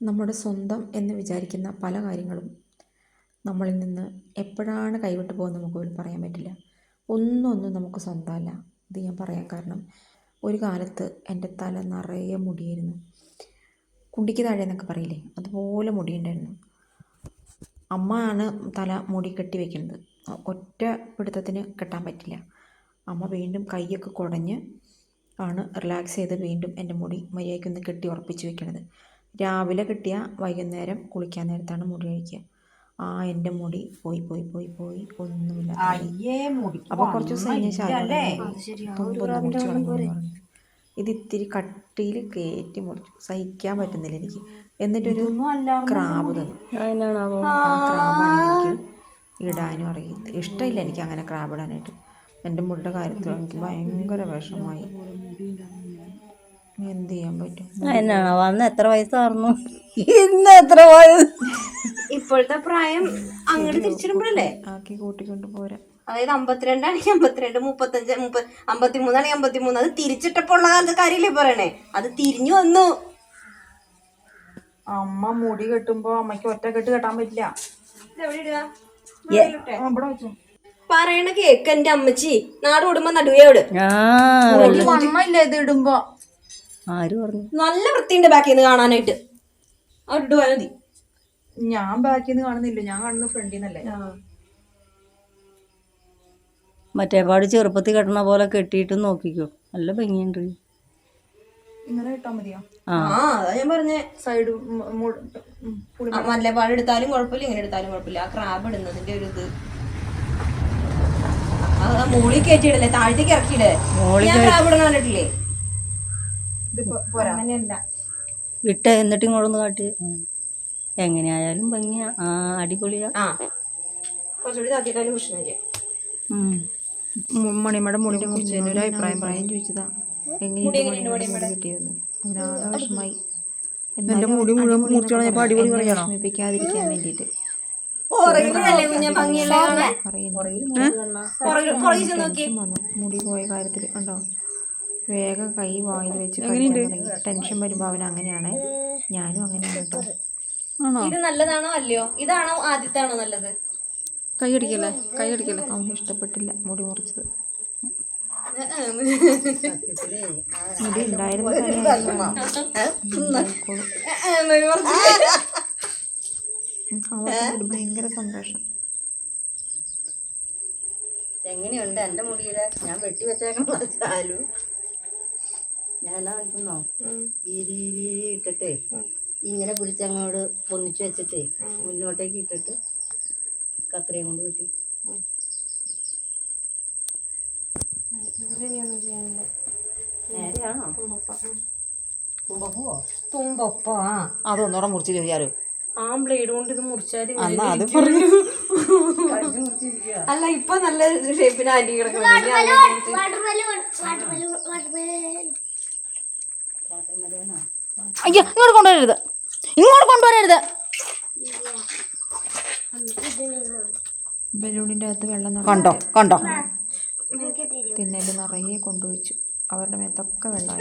നമ്മുടെ സ്വന്തം എന്ന് വിചാരിക്കുന്ന പല കാര്യങ്ങളും നമ്മളിൽ നിന്ന് എപ്പോഴാണ് കൈവിട്ട് പോകുന്നത് നമുക്ക് പോലും പറയാൻ പറ്റില്ല. ഒന്നൊന്നും ഒന്നും നമുക്ക് സ്വന്തമല്ല ഇത് ഞാൻ പറയാൻ കാരണം. ഒരു കാലത്ത് എന്റെ തല നിറയെ മുടിയായിരുന്നു. കുണ്ടിക്ക് താഴെ എന്നൊക്കെ പറയില്ലേ അതുപോലെ മുടിയുണ്ടായിരുന്നു. അമ്മ ആണ് തല മുടി കെട്ടി വെക്കുന്നത്. ഒറ്റ പിടുത്തത്തിന് കെട്ടാൻ പറ്റില്ല. അമ്മ വീണ്ടും കൈയൊക്കെ കുടഞ്ഞ് ആണ് റിലാക്സ് ചെയ്ത് വീണ്ടും എന്റെ മുടി മര്യാദയ്ക്കൊന്ന് കെട്ടി ഉറപ്പിച്ച് വെക്കണത്. രാവിലെ കെട്ടിയ വൈകുന്നേരം കുളിക്കാൻ നേരത്താണ് മുടി അഴിക്കുക ആ എന്റെ മുടി പോയി പോയി പോയി പോയി ഒന്നുമില്ല അപ്പോൾ കുറച്ച് ദിവസം ഇത് ഇത്തിരി കട്ടിയിൽ കയറ്റി മുറിച്ചു സഹിക്കാൻ പറ്റുന്നില്ല എനിക്ക് എന്നിട്ടൊരു ക്രാബ് തന്നു ക്രാബാണ് എനിക്ക് ഇടാനും അറിയില്ല ഇഷ്ടമില്ല എനിക്ക് അങ്ങനെ ക്രാബ് ഇടാനായിട്ട് എന്റെ മുടിയുടെ കാര്യത്തിൽ എനിക്ക് ഭയങ്കര വിഷമമായി എന്ത് ചെയ്യാൻ പറ്റും അതിനാണാവോ അന്ന് എത്ര വയസ്സായിരുന്നു ഇന്ന് എത്ര വയസ്സ്? ഇപ്പോഴത്തെ പ്രായം അങ്ങോട്ട് തിരിച്ചിടുമ്പോഴല്ലേ? ആക്കി കൂട്ടിക്കൊണ്ട് പോരാ. അതായത് അമ്പത്തിരണ്ടാണെങ്കിൽ അമ്പത്തിരണ്ട് മുപ്പത്തഞ്ച് മുപ്പത് അമ്പത്തിമൂന്നാണെങ്കിൽ അമ്പത്തിമൂന്ന്. അത് തിരിച്ചിട്ടപ്പോൾ ഉള്ള കാര്യമില്ലേ പറയണേ? അത് തിരിഞ്ഞു വന്നു. അമ്മ മുടി കെട്ടുമ്പോ അമ്മയ്ക്ക് ഒറ്റ കെട്ട് കെട്ടാൻ പറ്റില്ല. പറയണ കേക്ക് എന്റെ അമ്മച്ചി. നാട് വിടുമ്പോ നടുവേ അവിടെ. ആ. മുടി വണ്ണമില്ല ഇത് ഇടുമ്പോ. ആര് പറഞ്ഞു? നല്ല വൃത്തിയുണ്ട് ബാക്കിൽ നിന്ന് കാണാനായിട്ട് അവിടെ പോയാൽ മതി. ഞാൻ ബാക്കിൽ നിന്ന് കാണുന്നില്ല. ഞാൻ കാണുന്നത് ഫ്രണ്ടിൽ നിന്നല്ലേ മറ്റേ പാട് ചെറുപ്പത്തിൽ കെട്ടണ പോലെ കെട്ടിയിട്ട് നോക്കിക്കോ. നല്ല ഭംഗിയുണ്ട്. ഇങ്ങനെ ഇട്ടാ മതിയോ? ആ. അതാ ഞാൻ പറഞ്ഞേ. സൈഡ് മല്ലപ്പാട് എടുത്താലും കുഴപ്പമില്ല ഇങ്ങനെ എടുത്താലും കുഴപ്പമില്ല. ആ ക്രാബ് ഇടുന്നതിന്റെ ഒരു ഇത്. ആ മുകളിൽ കയറ്റിയിടല്ലേ? താഴത്തേക്ക് ഇറക്കിയിടേ ഞാൻ ക്രാബ് ഇടുന്ന കണ്ടിട്ടില്ലേ? അങ്ങനെയല്ല. വിട്ട് എന്നിട്ട് ഇങ്ങോട്ടൊന്ന് കാട്ടി. എങ്ങനെയായാലും ഭംഗിയാ. ആ അടിപൊളിയാ. മണിമയുടെ മുടിനെ കുറിച്ച് ഒരു അഭിപ്രായം പറയാൻ ചോദിച്ചതാ. എങ്ങനെയാണ് മുടി എന്റെ മുടി മുഴുവൻ മുറിച്ച് കളഞ്ഞപ്പോ അടിപൊളി വിഷമിപ്പിക്കാതിരിക്കാൻ വേണ്ടിട്ട് മുടി പോയ കാര്യത്തിൽ ഉണ്ടോ വേഗം കൈ വായിൽ വെച്ച് തുടങ്ങി ടെൻഷൻ വരുമ്പോൾ അവൻ അങ്ങനെയാണ്. ഞാനും അങ്ങനെയാണ് കേട്ടോ. ഇത് നല്ലതാണോ അല്ലയോ? ഇതാണോ ആദ്യത്താണോ നല്ലത്? കൈ അടിക്കല്ലേ? കൈ അടിക്കല്ലേ? അവന് ഇഷ്ടപ്പെട്ടില്ല മുടി മുറിച്ചത്. മുടി ഉണ്ടായിരുന്നു അവർക്ക് ഭയങ്കര സന്തോഷം. എങ്ങനെയുണ്ട്? എന്റെ മുടിയില ഞാൻ വെട്ടി വെച്ചേക്കാൻ ചാലു ഞാൻ കാണിക്കുന്നോ ഈ രീതി ഇട്ടിട്ട് ഇങ്ങനെ പിടിച്ചങ്ങോട്ട് പൊന്നിച്ച് വെച്ചിട്ട് മുന്നോട്ടേക്ക് ഇട്ടിട്ട് കത്രയും കൊണ്ട് കിട്ടി നേരെയാണോ? തുമ്പപ്പൂവോ? തുമ്പൊപ്പോ. ആ. അതൊന്നുകൂടെ മുറിച്ച് ചോദിച്ചാലോ ആ ബ്ലേഡ് കൊണ്ട് ഇത് മുറിച്ചാൽ അന്നാ അത് പറഞ്ഞു അല്ല ഇപ്പൊ നല്ല ഷേപ്പിന് ആന്റി കിടക്കുന്നത് അയ്യോ ഇങ്ങോട്ട് കൊണ്ടുവരരുത്. ഇങ്ങോട്ട് കൊണ്ടുവരരുത്. ബലൂണിന്റെ അകത്ത് വെള്ളം കണ്ടോ കണ്ടോ? പിന്നെ നിറയെ കൊണ്ടുവച്ചു. അവരുടെ മേത്തൊക്കെ വെള്ളം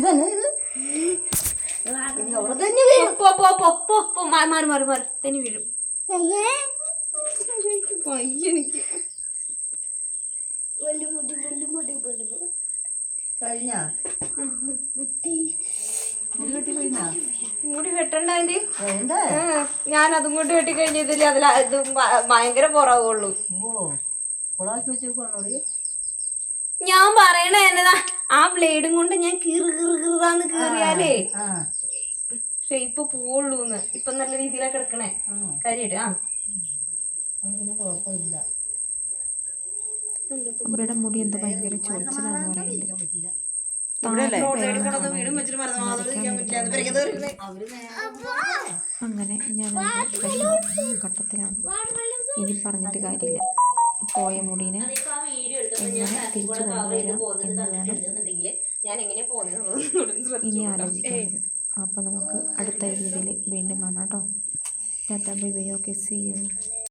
ഇതന്നെ ഇത്. പോ പോ പോ പോ പോ മാറി മാറി മാറി മാറി. തന്നെ വീഴും. മുടി വെട്ടി കഴിഞ്ഞാ? മുടി വെട്ടണ്ട ആന്റി. ഞാൻ അതും കൊണ്ട് വെട്ടി കഴിഞ്ഞതിൽ അതിൽ ഇത് ഭയങ്കര വെച്ചേക്കുവാണോ ഞാൻ പറയണ എന്നതാ ആ ബ്ലേഡും കൊണ്ട് ഞാൻ കീറ് കീറ് കീറാന്ന് കീറിയാലേ. ഷേപ്പ് പോവുള്ളൂന്ന്. ഇപ്പൊ നല്ല രീതിയിലാ കിടക്കണേ. കരിയിട്ട് ആ. കുഴപ്പമില്ല. ഇവിടെ മുടി എന്തോ ഭയങ്കര ചൊറിച്ചിലാന്ന് പറയുന്നത്. അങ്ങനെ ഞാൻ ഘട്ടത്തിലാണ്. ഇനി പറഞ്ഞിട്ട് കാര്യമില്ല. പോയ മുടീനെ എങ്ങനെ തിരിച്ചു കൊണ്ടുവരാം ഇനി ആലോചിക്കുന്നത് അപ്പം നമുക്ക് അടുത്ത രീതിയിൽ വീണ്ടും കാണാം കേട്ടോ. Tata bye bye. ഓക്കെ